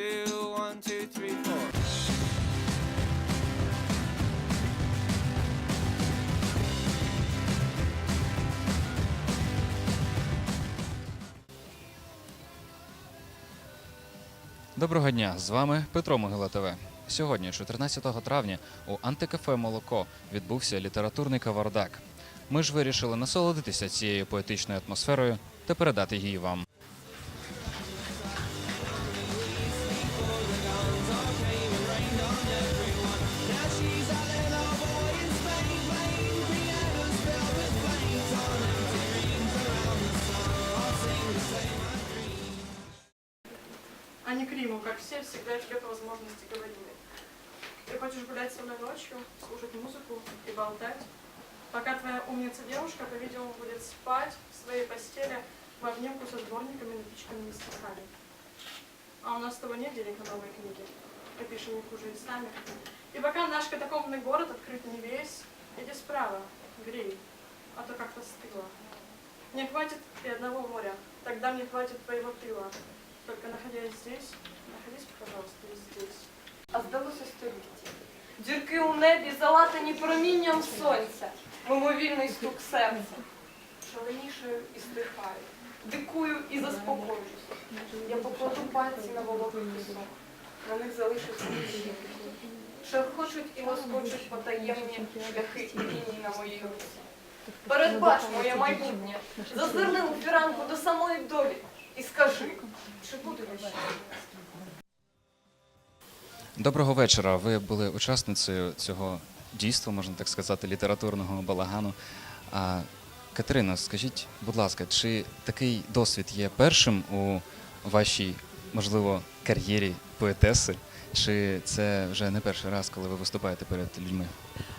do one, two, three, four. Доброго дня! З вами Петро Могила ТВ. Сьогодні, 14 травня, у антикафе Молоко відбувся літературний кавардак. Ми ж вирішили насолодитися цією поетичною атмосферою та передати її вам. А не к Риму, как все, всегда тебе возможности говорили. Ты хочешь гулять со мной ночью, слушать музыку и болтать, пока твоя умница девушка, по-видимому, будет спать в своей постели в обнимку со сборниками, напичканными стихами. А у нас с тобой нет денег на новые книги. Мы пишем их уже и сами. И пока наш катакомбный город открыт не весь, иди справа, грей, а то как-то стыло. Не хватит и одного моря, тогда мне хватит твоего тыла. Только находясь здесь, находись, пожалуйста, и здесь. А здалося століття. Дірки у небі залатані промінням сонця, мимовільний стук серця. Шаленішаю і стихаю, дикую і заспокоююсь. Я покладу пальці на вологий пісок. На них залишиться слід. Шерхочуть і лоскочуть потаємні шляхи і лінії на моїй руці. Передбач моє майбутнє, зазирни у фіранку до самої долі і скажи, чи буде вещання? Доброго вечора. Ви були учасницею цього дійства, можна так сказати, літературного балагану. А Катерина, скажіть, будь ласка, чи такий досвід є першим у вашій, можливо, кар'єрі поетеси? Чи це вже не перший раз, коли ви виступаєте перед людьми?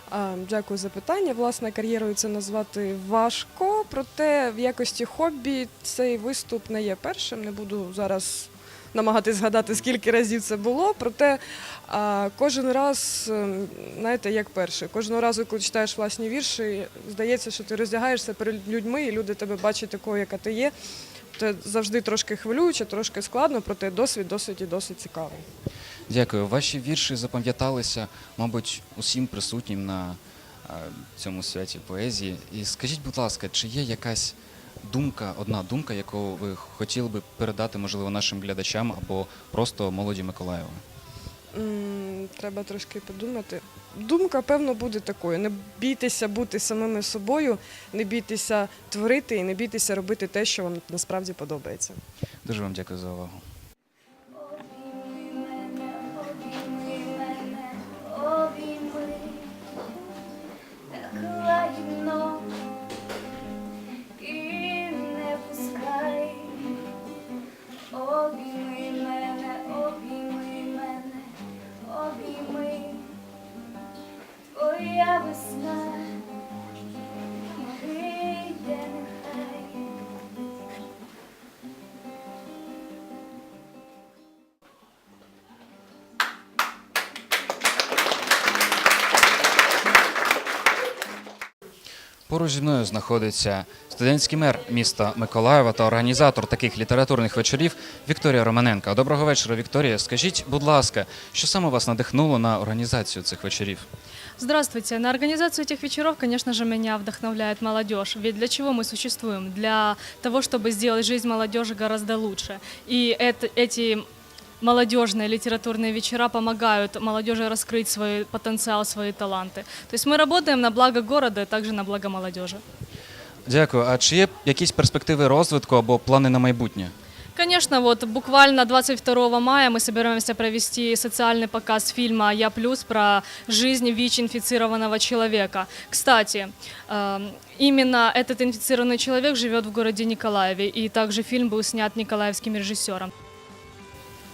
А, Дякую за питання. Власне, кар'єрою це назвати важко, проте в якості хобі цей виступ не є першим. Не буду зараз намагатись згадати, скільки разів це було. Проте кожен раз, ем, знаєте, як перший. Кожного разу, коли читаєш власні вірші, здається, що ти роздягаєшся перед людьми, і люди тебе бачать такою, яка ти є. Це завжди трошки хвилююче, трошки складно, проте досвід досить і досить цікавий. Дякую. Ваші вірші запам'яталися, мабуть, усім присутнім на цьому святі поезії. І скажіть, будь ласка, чи є якась думка, одна думка, яку ви хотіли би передати, можливо, нашим глядачам або просто молоді Миколаєва? Треба трошки подумати. Думка, певно, буде такою: не бійтеся бути самими собою, не бійтеся творити і не бійтеся робити те, що вам насправді подобається. Дуже вам дякую за увагу. І не пускай. Обійми мене, обійми мене, обійми, твоя весна, Поруч зі мною знаходиться студентський мер міста Миколаєва та організатор таких літературних вечорів Вікторія Романенка. Доброго вечора, Вікторія. Скажіть, будь ласка, що саме вас надихнуло на організацію цих вечорів? Здравствуйте. На организацию этих вечеров, конечно же, меня вдохновляет молодежь. Ведь для чего мы существуем? Для того, чтобы сделать жизнь молодежи гораздо лучше. И это, эти молодежные литературные вечера помогают молодежи раскрыть свой потенциал, свои таланты. То есть мы работаем на благо города и также на благо молодежи. Дякую. А чи є якісь перспективи розвитку або плани на майбутнє? Конечно, вот буквально 22 мая мы собираемся провести социальный показ фильма «Я плюс» про жизнь ВИЧ-инфицированного человека. Кстати, эм, именно этот инфицированный человек живет в городе Николаеве, и также фильм был снят николаевским режиссером.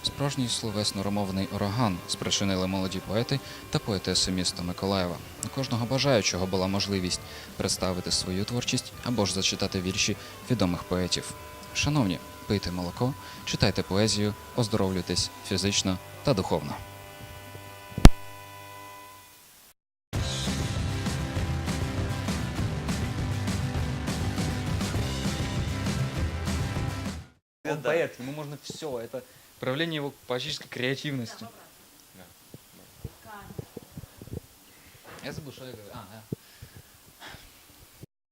Справжній словесно-ромовний ураган спричинили молоді поети та поетеси міста Миколаєва. У кожного бажаючого була можливість представити свою творчість або ж зачитати вірші відомих поетів. Шановні, пийте молоко, читайте поезію, оздоровлюйтесь фізично та духовно. Он поэт, ему можно все. Это проявление его поэтической креативности. Я забыл, что я говорю. А, да.